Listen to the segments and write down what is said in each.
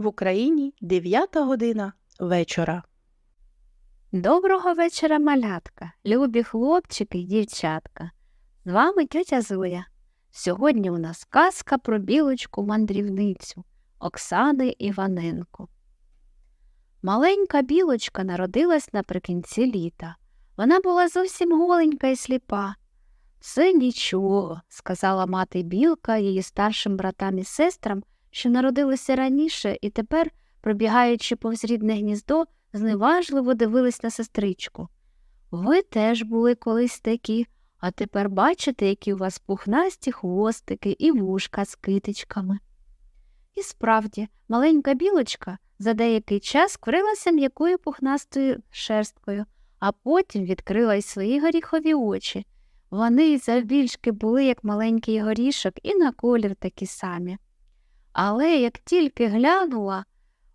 В Україні 9 година вечора. Доброго вечора, малятка, любі хлопчики й дівчатка. З вами тьотя Зоя. Сьогодні у нас казка про білочку мандрівницю Оксани Іваненко. Маленька білочка народилась наприкінці літа. Вона була зовсім голенька і сліпа. Це нічого, сказала мати білка її старшим братам і сестрам, що народилися раніше і тепер, пробігаючи повз рідне гніздо, зневажливо дивились на сестричку. Ви теж були колись такі, а тепер бачите, які у вас пухнасті хвостики і вушка з китичками. І справді, маленька білочка за деякий час вкрилася м'якою пухнастою шерсткою, а потім відкрила й свої горіхові очі. Вони завбільшки були, як маленький горішок, і на колір такі самі. Але як тільки глянула,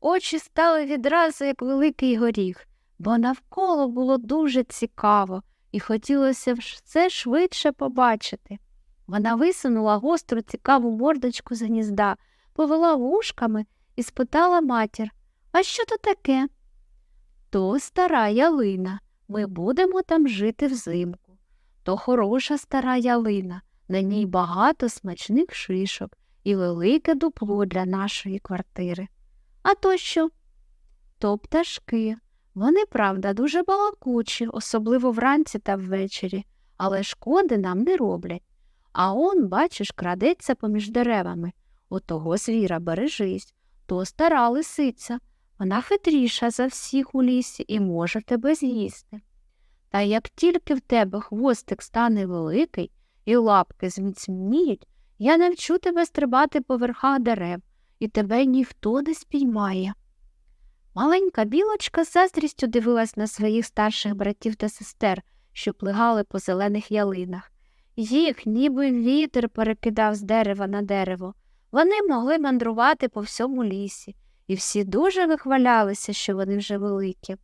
очі стали відразу як великий горіх, бо навколо було дуже цікаво, і хотілося все швидше побачити. Вона висунула гостру цікаву мордочку з гнізда, повела вушками і спитала матір А що то таке? То стара ялина. Ми будемо там жити взимку. То хороша стара ялина, на ній багато смачних шишок і велике дупло для нашої квартири. А то що? То пташки. Вони, правда, дуже балакучі, особливо вранці та ввечері, але шкоди нам не роблять. А он, бачиш, крадеться поміж деревами. Отого звіра бережись, то стара лисиця. Вона хитріша за всіх у лісі і може тебе з'їсти. Та як тільки в тебе хвостик стане великий і лапки зміцніють, я навчу тебе стрибати по верхах дерев, і тебе ніхто не спіймає. Маленька білочка з заздрістю дивилась на своїх старших братів та сестер, що плигали по зелених ялинах. Їх, ніби вітер перекидав з дерева на дерево. Вони могли мандрувати по всьому лісі, і всі дуже вихвалялися, що вони вже великі.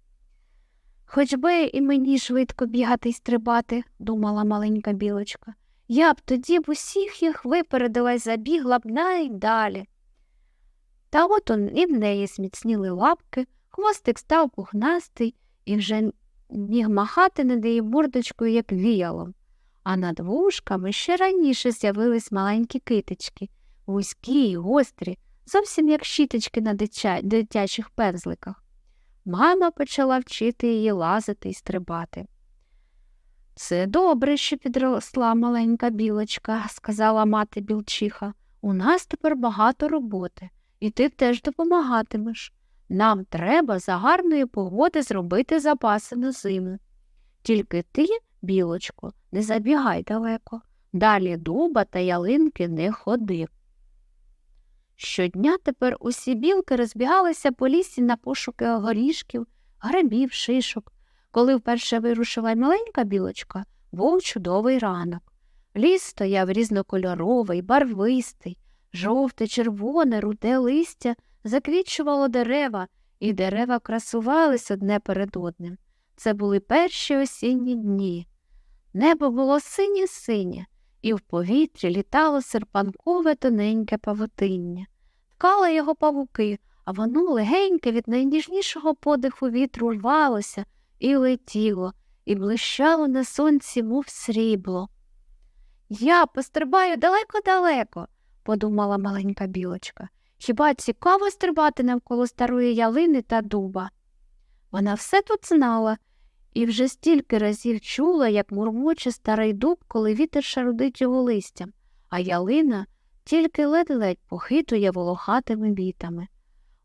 Хоч би і мені швидко бігати й стрибати, думала маленька білочка, я б тоді б усіх їх випередила й забігла б найдалі. Та от он і в неї зміцніли лапки, хвостик став пухнастий і вже міг махати над її мордочкою, як віялом, а над вушками ще раніше з'явились маленькі китички, вузькі й гострі, зовсім як щіточки на дитя... дитячих пензликах. Мама почала вчити її лазити й стрибати. Це добре, що підросла маленька білочка, сказала мати білчиха. У нас тепер багато роботи, і ти теж допомагатимеш. Нам треба за гарної погоди зробити запаси на зиму. Тільки ти, білочко, не забігай далеко, далі дуба та ялинки не ходи. Щодня тепер усі білки розбігалися по лісі на пошуки горішків, грибів, шишок. Коли вперше вирушила маленька білочка, був чудовий ранок. Ліс стояв різнокольоровий, барвистий, жовте, червоне, руде листя заквічувало дерева, і дерева красувались одне перед одним. Це були перші осінні дні. Небо було синє синє, і в повітрі літало серпанкове тоненьке павутиння. Ткали його павуки, а воно легеньке від найніжнішого подиху вітру рвалося і летіло, і блищало на сонці, мов срібло. Я пострибаю далеко-далеко, подумала маленька білочка. Хіба цікаво стрибати навколо старої ялини та дуба? Вона все тут знала і вже стільки разів чула, як мурмоче старий дуб, коли вітер шарудить його листям, а ялина тільки ледь-ледь похитує волохатими вітами.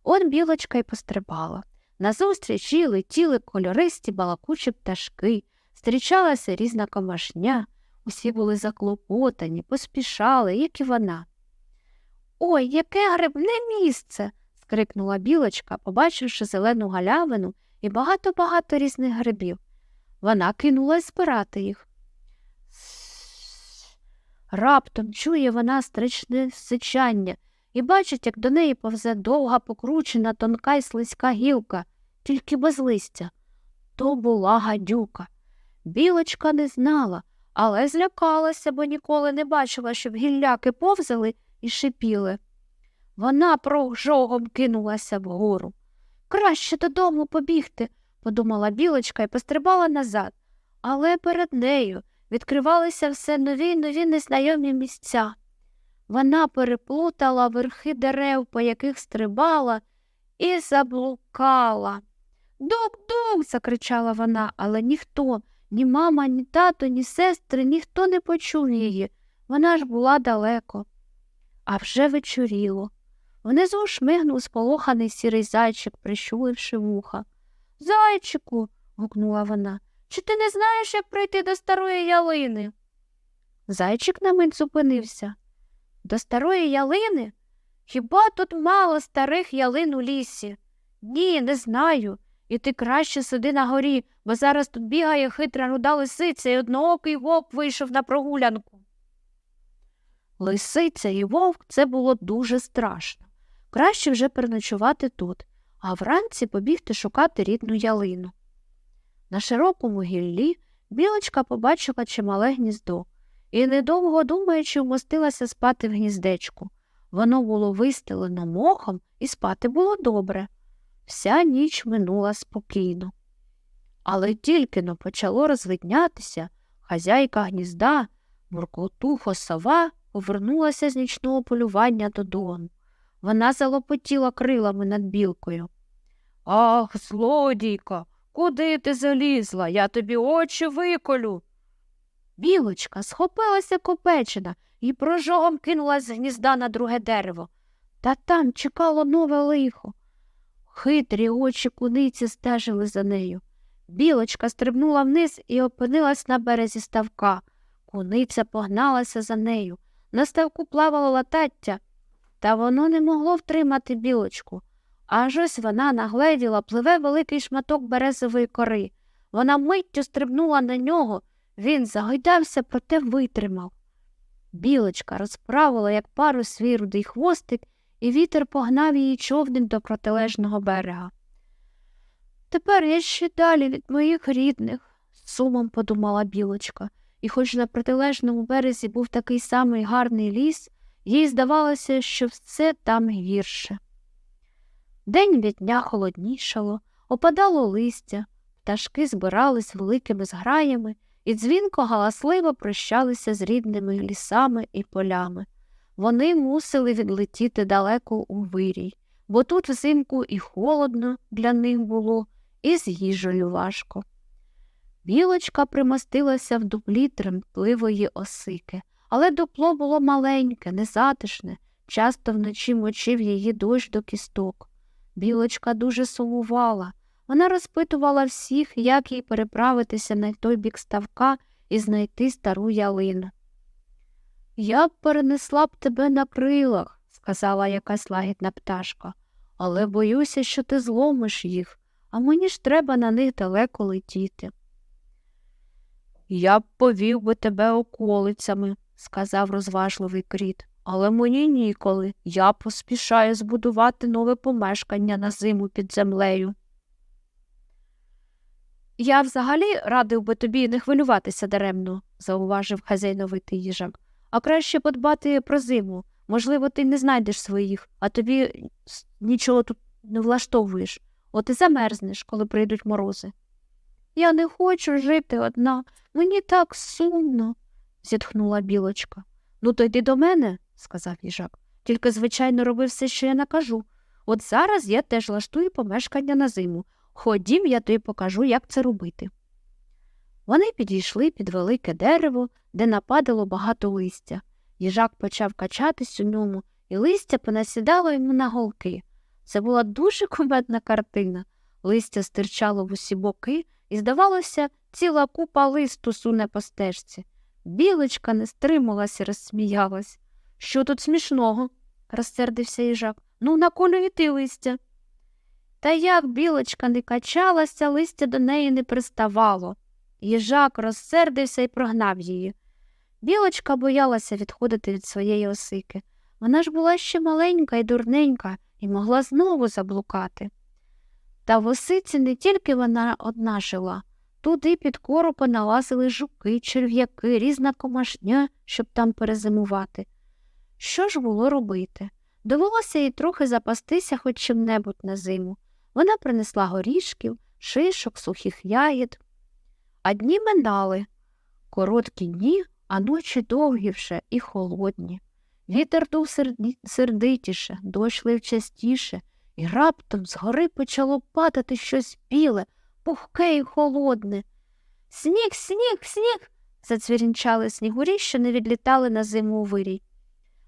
От білочка й пострибала. Назустріч летіли кольористі балакучі пташки, зустрічалася різна комашня, усі були заклопотані, поспішали, як і вона. Ой, яке грибне місце. скрикнула білочка, побачивши зелену галявину і багато-багато різних грибів. Вона кинулась збирати їх. Раптом чує вона страшне сичання і бачить, як до неї повзе довга покручена тонка й слизька гілка, тільки без листя. То була гадюка. Білочка не знала, але злякалася, бо ніколи не бачила, щоб гілляки повзали і шипіли. Вона прожогом кинулася вгору. Краще додому побігти, подумала білочка і пострибала назад. Але перед нею відкривалися все нові й нові незнайомі місця. Вона переплутала верхи дерев, по яких стрибала, і заблукала. Дук-дук. закричала вона, але ніхто, ні мама, ні тато, ні сестри, ніхто не почув її. Вона ж була далеко. А вже вечоріло. Внизу шмигнув сполоханий сірий зайчик, прищуливши вуха. Зайчику. гукнула вона. Чи ти не знаєш, як прийти до старої ялини? Зайчик на мить зупинився. До старої ялини? Хіба тут мало старих ялин у лісі? Ні, не знаю. І ти краще сиди на горі, бо зараз тут бігає хитра руда лисиця і одноокий вовк вийшов на прогулянку. Лисиця і вовк це було дуже страшно. Краще вже переночувати тут, а вранці побігти шукати рідну ялину. На широкому гіллі білочка побачила чимале гніздо і, недовго думаючи, вмостилася спати в гніздечку. Воно було вистелено мохом і спати було добре. Вся ніч минула спокійно. Але тільки но почало розвиднятися, хазяйка гнізда, буркотухо сова, повернулася з нічного полювання додому. Вона залопотіла крилами над білкою. Ах, злодійка, куди ти залізла? Я тобі очі виколю. Білочка схопилася копечина і прожогом кинулась з гнізда на друге дерево. Та там чекало нове лихо. Хитрі очі куниці стежили за нею. Білочка стрибнула вниз і опинилась на березі ставка. Куниця погналася за нею. На ставку плавало латаття, та воно не могло втримати білочку. Аж ось вона нагледіла пливе великий шматок березової кори. Вона миттю стрибнула на нього, він загойдався, проте витримав. Білочка розправила, як пару свій рудий хвостик, і вітер погнав її човнем до протилежного берега. Тепер я ще далі від моїх рідних, сумом подумала білочка, і хоч на протилежному березі був такий самий гарний ліс, їй здавалося, що все там гірше. День від дня холоднішало, опадало листя, пташки збирались великими зграями і дзвінко галасливо прощалися з рідними лісами і полями. Вони мусили відлетіти далеко у вирій, бо тут взимку і холодно для них було, і з їжею важко. Білочка примостилася в дуплі тремтливої осики, але дупло було маленьке, незатишне, часто вночі мочив її дощ до кісток. Білочка дуже сумувала. Вона розпитувала всіх, як їй переправитися на той бік ставка і знайти стару ялину. Я б перенесла б тебе на крилах, сказала якась лагідна пташка, але боюся, що ти зломиш їх, а мені ж треба на них далеко летіти. Я б повів би тебе околицями, сказав розважливий кріт, але мені ніколи. Я поспішаю збудувати нове помешкання на зиму під землею. Я взагалі радив би тобі не хвилюватися даремно, зауважив хазяйновитий їжак, а краще подбати про зиму. Можливо, ти не знайдеш своїх, а тобі нічого тут не влаштовуєш. От і замерзнеш, коли прийдуть морози. Я не хочу жити одна, мені так сумно, зітхнула білочка. Ну, то йди до мене, сказав їжак. Тільки, звичайно, роби все, що я накажу. От зараз я теж влаштую помешкання на зиму. Ходім, я тобі покажу, як це робити. Вони підійшли під велике дерево, де нападало багато листя. Їжак почав качатись у ньому, і листя понасідало йому на голки. Це була дуже кумедна картина. Листя стирчало в усі боки, і, здавалося, ціла купа листу суне по стежці. Білочка не стрималась і розсміялась. Що тут смішного? розсердився їжак. Ну, наколюй ти листя. Та як білочка не качалася, листя до неї не приставало. Їжак розсердився і прогнав її. Білочка боялася відходити від своєї осики. Вона ж була ще маленька і дурненька і могла знову заблукати. Та в осиці не тільки вона одна жила. Туди під кору поналазили жуки, черв'яки, різна комашня, щоб там перезимувати. Що ж було робити? Довелося їй трохи запастися хоч чим-небудь на зиму. Вона принесла горішків, шишок, сухих ягід. А дні минали. Короткі дні, а ночі довгі вже і холодні. Вітер дув сердитіше, дощ лив частіше, і раптом згори почало падати щось біле, пухке і холодне. Сніг, сніг, сніг. зацвірінчали снігурі, що не відлітали на зиму вирій.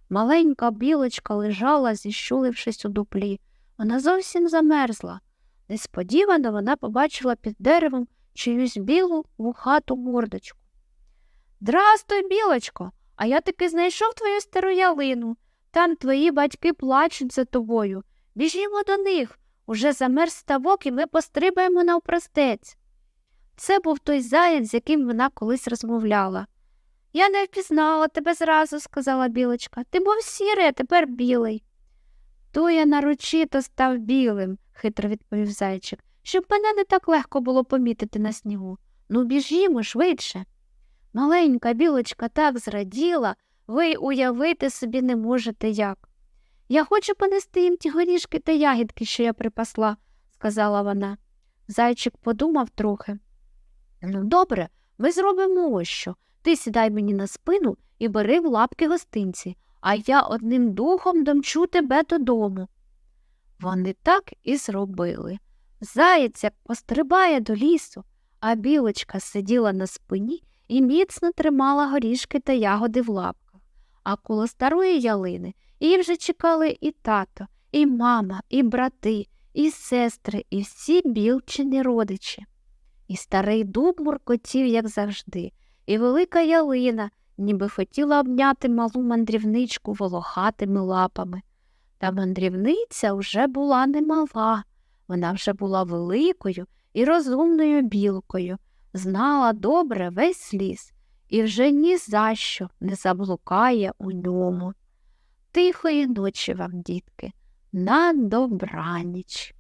Маленька білочка лежала, зіщулившись у дуплі. Вона зовсім замерзла. Несподівано вона побачила під деревом чиюсь білу вухату мордочку. Здрастуй, білочко, а я таки знайшов твою стару ялину. Там твої батьки плачуть за тобою. Біжімо до них. Уже замерз ставок, і ми пострибаємо навпростець. Це був той заєць, з яким вона колись розмовляла. Я не впізнала тебе зразу, сказала білочка. Ти був сірий, а тепер білий. То я нарочито став білим, хитро відповів зайчик, щоб мене не так легко було помітити на снігу. Ну, біжімо швидше. Маленька білочка так зраділа, ви уявити собі не можете як. Я хочу понести їм ті горішки та ягідки, що я припасла, сказала вона. Зайчик подумав трохи. Ну, добре, ми зробимо ось що. Ти сідай мені на спину і бери в лапки гостинці, а я одним духом домчу тебе додому. Вони так і зробили. Заєць пострибає до лісу, а білочка сиділа на спині і міцно тримала горішки та ягоди в лапках. А коло старої ялини її вже чекали і тато, і мама, і брати, і сестри, і всі білчині родичі. І старий дуб муркотів, як завжди, і велика ялина, ніби хотіла обняти малу мандрівничку волохатими лапами. Та мандрівниця вже була немала, вона вже була великою і розумною білкою, знала добре весь ліс і вже ні за що не заблукає у ньому. Тихої ночі вам, дітки, на добраніч.